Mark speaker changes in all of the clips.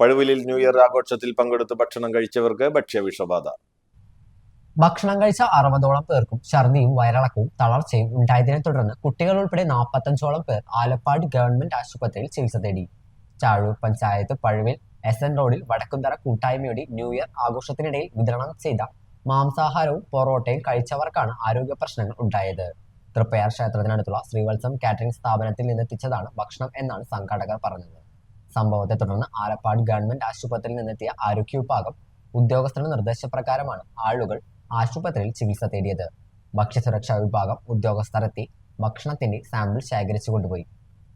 Speaker 1: പഴുവിലിൽ new year ആഘോഷത്തിൽ പങ്കെടുത്ത് ഭക്ഷണം കഴിച്ചവർക്ക് ഭക്ഷ്യവിഷബാധ.
Speaker 2: ഭക്ഷണം കഴിച്ച അറുപതോളം പേർക്കും ഛർദിയും വയറിളക്കവും തളർച്ചയും ഉണ്ടായതിനെ തുടർന്ന് കുട്ടികൾ ഉൾപ്പെടെ നാൽപ്പത്തഞ്ചോളം പേർ ആലപ്പാട് ഗവൺമെന്റ് ആശുപത്രിയിൽ ചികിത്സ തേടി. Chazhoor panchayat Pazhuvil S N റോഡിൽ വടക്കുംതറ കൂട്ടായ്മയുടെ ന്യൂ ഇയർ ആഘോഷത്തിനിടയിൽ വിതരണം ചെയ്ത മാംസാഹാരവും പൊറോട്ടയും കഴിച്ചവർക്കാണ് ആരോഗ്യ പ്രശ്നങ്ങൾ ഉണ്ടായത്. തൃപ്പയാർ ക്ഷേത്രത്തിനടുത്തുള്ള ശ്രീവത്സം കാറ്ററിംഗ് സ്ഥാപനത്തിൽ നിന്നെത്തിച്ചതാണ് ഭക്ഷണം എന്നാണ് സംഘാടകർ പറഞ്ഞത്. സംഭവത്തെ തുടർന്ന് ആലപ്പാട് ഗവൺമെന്റ് ആശുപത്രിയിൽ നിന്നെത്തിയ ആരോഗ്യ വിഭാഗം ഉദ്യോഗസ്ഥരുടെ നിർദ്ദേശപ്രകാരമാണ് ആളുകൾ ആശുപത്രിയിൽ ചികിത്സ തേടിയത്. ഭക്ഷ്യസുരക്ഷാ വിഭാഗം ഉദ്യോഗസ്ഥരെത്തി ഭക്ഷണത്തിന്റെ സാമ്പിൾ ശേഖരിച്ചു കൊണ്ടുപോയി.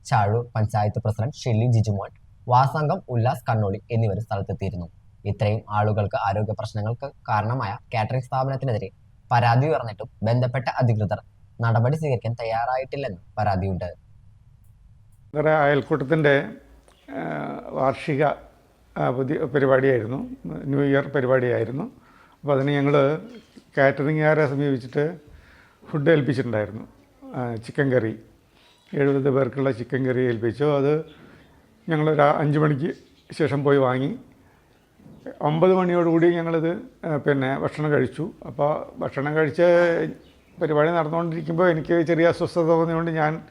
Speaker 2: ചാഴൂർ പഞ്ചായത്ത് പ്രസിഡന്റ് ഷെല്ലി ജിജുമോൻ വാസംഗം ഉല്ലാസ് കണ്ണോളി എന്നിവർ സ്ഥലത്തെത്തിയിരുന്നു. ഇത്രയും ആളുകൾക്ക് ആരോഗ്യ പ്രശ്നങ്ങൾക്ക് കാരണമായ കാറ്ററിംഗ് സ്ഥാപനത്തിനെതിരെ പരാതി ഉയർന്നിട്ടും ബന്ധപ്പെട്ട അധികൃതർ നടപടി സ്വീകരിക്കാൻ തയ്യാറായിട്ടില്ലെന്ന് പരാതിയുണ്ട്.
Speaker 3: അയൽക്കൂട്ടത്തിന്റെ വാർഷിക പുതിയ പരിപാടിയായിരുന്നു. ന്യൂ ഇയർ പരിപാടിയായിരുന്നു. അപ്പോൾ അതിന് ഞങ്ങൾ കാറ്ററിംഗുകാരെ സമീപിച്ചിട്ട് ഫുഡ് ഏൽപ്പിച്ചിട്ടുണ്ടായിരുന്നു. ചിക്കൻ കറി. എഴുപത് പേർക്കുള്ള ചിക്കൻ കറി ഏൽപ്പിച്ചു. അത് ഞങ്ങളൊരു അഞ്ച് മണിക്ക് ശേഷം പോയി വാങ്ങി. ഒമ്പത് മണിയോടുകൂടി ഞങ്ങളിത് പിന്നെ ഭക്ഷണം കഴിച്ചു. അപ്പോൾ ഭക്ഷണം കഴിച്ച് പരിപാടി നടന്നുകൊണ്ടിരിക്കുമ്പോൾ എനിക്ക് ചെറിയ അസ്വസ്ഥത തോന്നിയതുകൊണ്ട് ഞാൻ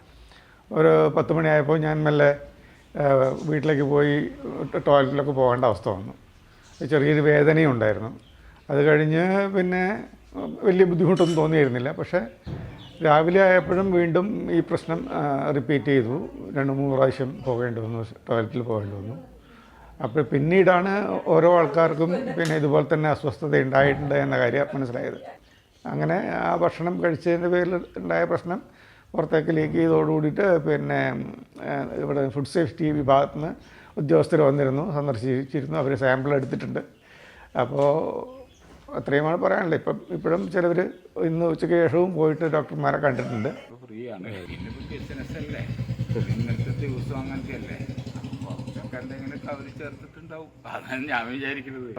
Speaker 3: ഒരു പത്ത് മണിയായപ്പോൾ ഞാൻ മെല്ലെ വീട്ടിലേക്ക് പോയി ടോയ്ലറ്റിലൊക്കെ പോകേണ്ട അവസ്ഥ വന്നു. ചെറിയൊരു വേദനയും ഉണ്ടായിരുന്നു അത് കഴിഞ്ഞ് പിന്നെ വലിയ ബുദ്ധിമുട്ടൊന്നും തോന്നിയിരുന്നില്ല. പക്ഷേ രാവിലെ ആയപ്പോഴും വീണ്ടും ഈ പ്രശ്നം റിപ്പീറ്റ് ചെയ്തു. രണ്ട് മൂന്ന് പ്രാവശ്യം പോകേണ്ടി വന്നു ടോയ്ലറ്റിൽ പോകേണ്ടി വന്നു. അപ്പോൾ പിന്നീടാണ് ഓരോ ആൾക്കാർക്കും പിന്നെ ഇതുപോലെ തന്നെ അസ്വസ്ഥത ഉണ്ടായിട്ടുണ്ട് എന്ന കാര്യം മനസ്സിലായത്. അങ്ങനെ ആ ഭക്ഷണം കഴിച്ചതിന്റെ പേരിൽ ഉണ്ടായ പ്രശ്നം പുറത്തേക്ക് ലീക്ക് ചെയ്തോടുകൂടിയിട്ട് പിന്നെ ഇവിടെ ഫുഡ് സേഫ്റ്റി വിഭാഗത്തിൽ നിന്ന് ഉദ്യോഗസ്ഥർ വന്നിരുന്നു സന്ദർശിച്ചിരുന്നു അവർ സാമ്പിൾ എടുത്തിട്ടുണ്ട്. അപ്പോൾ അത്രയുമാണ് പറയാനുള്ളത്. ഇപ്പം ഇപ്പോഴും ചിലവർ ഇന്ന് ഉച്ചയ്ക്ക് ശേഷവും പോയിട്ട് ഡോക്ടർമാരെ കണ്ടിട്ടുണ്ട്.
Speaker 4: ഫ്രീ ആണ്. അല്ലേ? ദിവസം അങ്ങനത്തെ അല്ലേ ചേർത്തിട്ടുണ്ടാവും. അതാണ് ഞാൻ വിചാരിക്കുന്നത്.